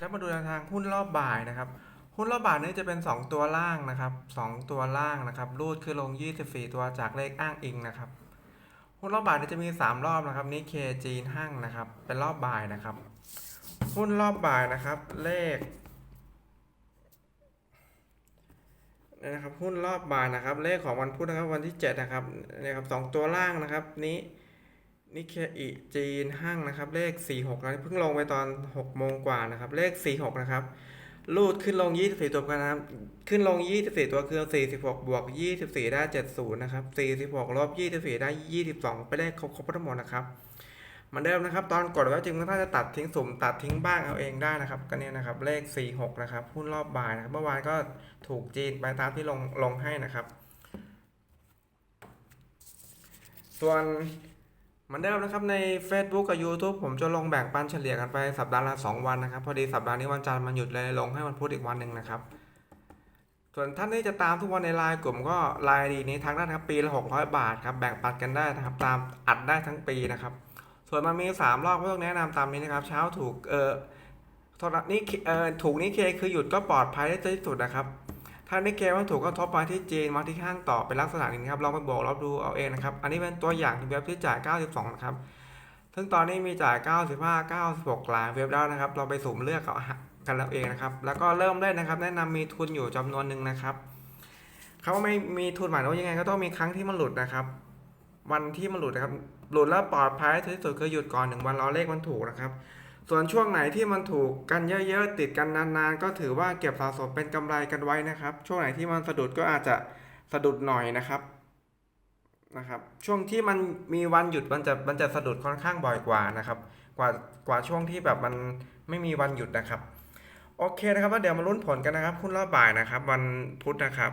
แล้วมาดูทางหุ้นรอบบ่ายนะครับ หุ้นรอบบ่ายนี้จะเป็น 2 ตัวล่างนะครับ 2 ตัวล่างนะครับ รูดขึ้นลง 24 ตัวจากเลขอ้างอิงนะครับ หุ้นรอบบ่ายนี้จะมี 3 รอบนะครับนี่เคจีนห้างนะครับ เป็นรอบบ่ายนะครับ หุ้นรอบบ่ายนะครับ เลขนะครับหุ้นรอบบ่ายนะครับ เลขของวันพุธนะครับวันที่7นะครับนี่ครับสองตัวล่างนะครับ นี้ นิเคอิจีนห้างนะครับ เลข 46นะเพิ่งลงไปตอน 6 โมงกว่านะครับ เลข 46 นะครับรูดขึ้นลง 24 ตัวกันนะครับ ขึ้นลง 24 ตัวคือ 46 บวก 24 ได้ 70 นะครับ 46 ลบ 24 ได้ 22 ไปเลขครบครบทั้งหมดนะครับเหมือนเดิมนะครับ ตอนกดไว้จริงถ้าจะตัดทิ้งสุ่มตัดทิ้งบ้างเอาเองได้นะครับก็เนี่ยนะครับ เลข 46 นะครับหุ้นรอบบ่ายนะครับเมื่อวานก็ถูกจีนไปตามที่ลงลงให้นะครับ ส่วน เหมือนเดิมนะครับใน Facebook กับ YouTube ผมจะลงแบ่งปันเฉลี่ยกันไปสัปดาห์ละ 2 วันนะครับ พอดีสัปดาห์นี้วันจันทร์มันหยุดเลยลงให้วันพุธอีกวันหนึ่งนะครับ ส่วนท่านที่จะตามทุกวันในไลน์กลุ่มก็ไลน์ดีนี้ทักได้นครับปีละ600 บาทครับแบ่งปันกันได้นะครับตามอัดได้ทั้งปีนะครับ ส่วนมันมี 3 รอบก็ต้องแนะนำตามนี้นะครับ เช้าถูกเออโทษนะนี่เออถูกนี่เคคือหยุดก็ปลอดภัยได้ที่สุดนะครับ ถ้านิเคว่าถูกก็ทบมาที่จีนมาที่ข้างต่อเป็นลักษณะนี้นะครับลองไปบวกลบดูเอาเองนะครับ อันนี้เป็นตัวอย่างเว็บที่จ่าย 92 นะครับ ซึ่งตอนนี้มีจ่าย 95 96หลายเว็บแล้วนะครับ เราไปสุ่มเลือกเอากันแล้วเองนะครับ แล้วก็เริ่มเล่นนะครับ แนะนำมีทุนอยู่จำนวนหนึ่งนะครับเขาว่าไม่มีทุนหมายว่ายังไงก็ต้องมีครั้งที่มันหลุดนะครับ วันที่มันหลุดนะครับ หลุดแล้วปลอดภัยที่สุดคือหยุดก่อนหนึ่งวันรอเลขมันถูกนะครับ ส่วนช่วงไหนที่มันถูกกันเยอะๆติดกันนานๆ ก็ถือว่าเก็บสะสมเป็นกำไรกันไว้นะครับ ช่วงไหนที่มันสะดุดก็อาจจะสะดุดหน่อยนะครับนะครับ ช่วงที่มันมีวันหยุดมันจะมันจะสะดุดค่อนข้างบ่อยกว่านะครับ กว่ากว่าช่วงที่แบบมันไม่มีวันหยุดนะครับ โอเคนะครับแล้วเดี๋ยวมาลุ้นผลกันนะครับหุ้นรอบบ่ายนะครับ วันพุธนะครับ